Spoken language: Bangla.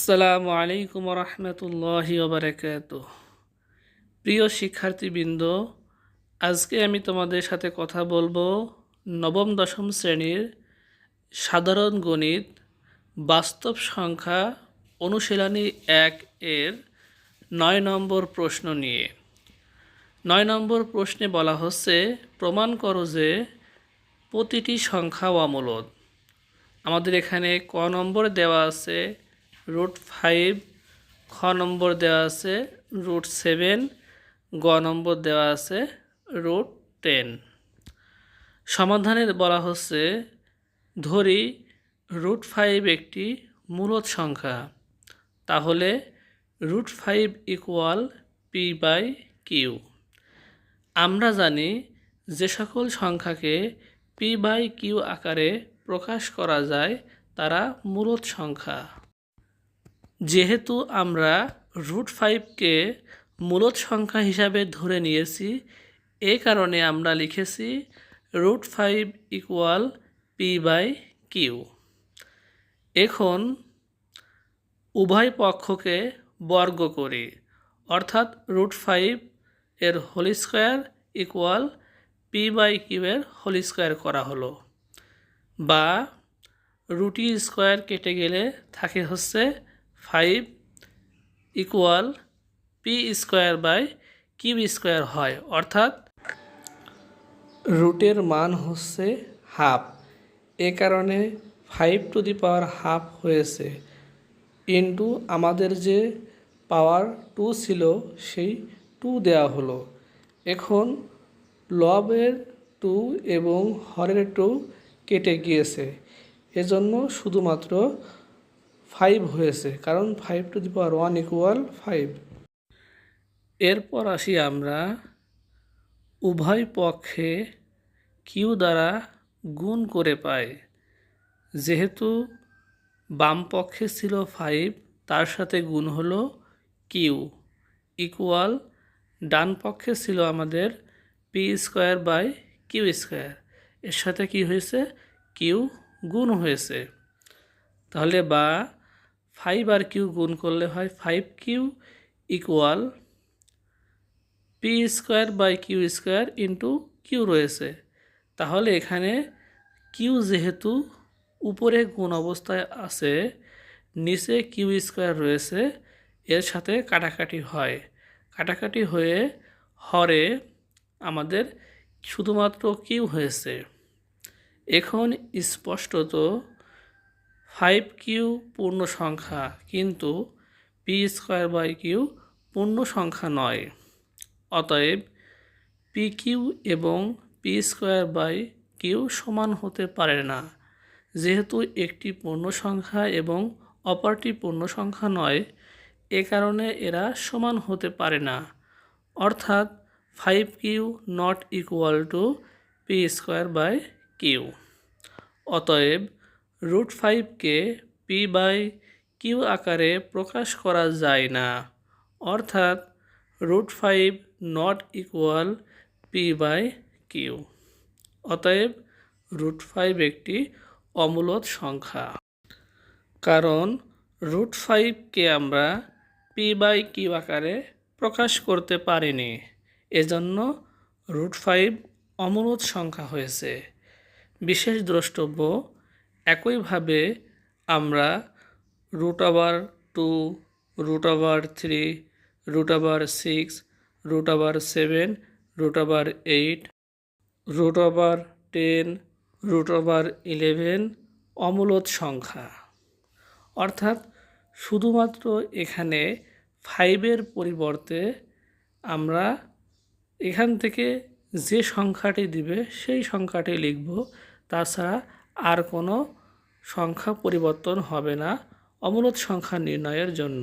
আসসালামু আলাইকুম রহমতুল্লাহি ওবরাকাত। প্রিয় শিক্ষার্থীবৃন্দ, আজকে আমি তোমাদের সাথে কথা বলব নবম দশম শ্রেণির সাধারণ গণিত বাস্তব সংখ্যা অনুশীলনী এক এর নয় নম্বর প্রশ্ন নিয়ে। নয় নম্বর প্রশ্নে বলা হচ্ছে, প্রমাণ করো যে প্রতিটি সংখ্যা অমূলদ। আমাদের এখানে ক নম্বর দেওয়া আছে রুট ফাইভ, খ নম্বর দেওয়া আছে রুট সেভেন, গ নম্বর দেওয়া আছে রুট টেন। সমাধানে বলা হচ্ছে, ধরি রুট ফাইভ একটি মূলত সংখ্যা, তাহলে root five equal p by q. আমরা জানি যে সকল সংখ্যাকে পি বাই কিউ আকারে প্রকাশ করা যায় তারা মূলত সংখ্যা। যেহেতু আমরা রুট ফাইভকে মূলত সংখ্যা হিসাবে ধরে নিয়েছি, এ কারণে আমরা লিখেছি root five equal p by q. এখন উভয় পক্ষকে বর্গ করি, অর্থাৎ রুট ফাইভ এর whole square equal p by q এর হোল স্কোয়ার করা হলো, বা রুটি স্কোয়ার কেটে গেলে থাকে হচ্ছে five equal p square by q square হয়। অর্থাৎ রুটের মান হচ্ছে হাফ। এ কারণে five to the power half হয়েছে। ইন্টু আমাদের যে পাওয়ার টু ছিল, সেই টু দেওয়া হলো। এখন লবের টু এবং হরের টু কেটে গিয়েছে। এজন্য শুধুমাত্র ফাইভ হয়েছে, কারণ five to the power one equal five এরপর আসি আমরা উভয় পক্ষে কিউ দ্বারা গুণ করে পাই। যেহেতু বাম পক্ষে ছিল ফাইভ তার সাথে গুণ হলো কিউ ইকুয়াল ডান পক্ষে ছিল আমাদের p square by q square এর সাথে কি হয়েছে? কিউ গুণ হয়েছে। তাহলে বা ফাইভ আর কিউ গুণ করলে হয় five q equal p square by q square into q রয়েছে। তাহলে এখানে কিউ যেহেতু উপরে গুণ অবস্থায় আছে, নিচে কিউ স্কোয়ার রয়েছে, এর সাথে কাটাকাটি হয়। কাটাকাটি হয়ে হরে আমাদের শুধুমাত্র কিউ হয়েছে। এখন স্পষ্টত ফাইভ কিউ পূর্ণ সংখ্যা, কিন্তু পি স্কোয়ার বাই কিউ পূর্ণ সংখ্যা নয়। অতএব পি কিউ এবং পি স্কোয়ার বাই কিউ সমান হতে পারে না। যেহেতু একটি পূর্ণ সংখ্যা এবং অপরটি পূর্ণ সংখ্যা নয়, এ কারণে এরা সমান হতে পারে না। অর্থাৎ five q not equal to p square by q অতএব রুট ফাইভকে পি বাই কিউ আকারে প্রকাশ করা যায় না। অর্থাৎ root five not equal p by q অতএব রুট ফাইভ একটি অমূলত সংখ্যা। কারণ রুট ফাইভকে আমরা পি বাই কিউ আকারে প্রকাশ করতে পারিনি। এজন্য রুট ফাইভ অমূলত সংখ্যা হয়েছে। বিশেষ দ্রষ্টব্য একইভাবে আমরা root over two root over three root over six root over seven root over eight root over ten root over eleven অমূলত সংখ্যা। অর্থাৎ শুধুমাত্র এখানে ফাইভের পরিবর্তে আমরা এখান থেকে যে সংখ্যাটি দিবে সেই সংখ্যাটি লিখব, তাছাড়া আর কোনো সংখ্যা পরিবর্তন হবে না অমূলত সংখ্যা নির্ণয়ের জন্য।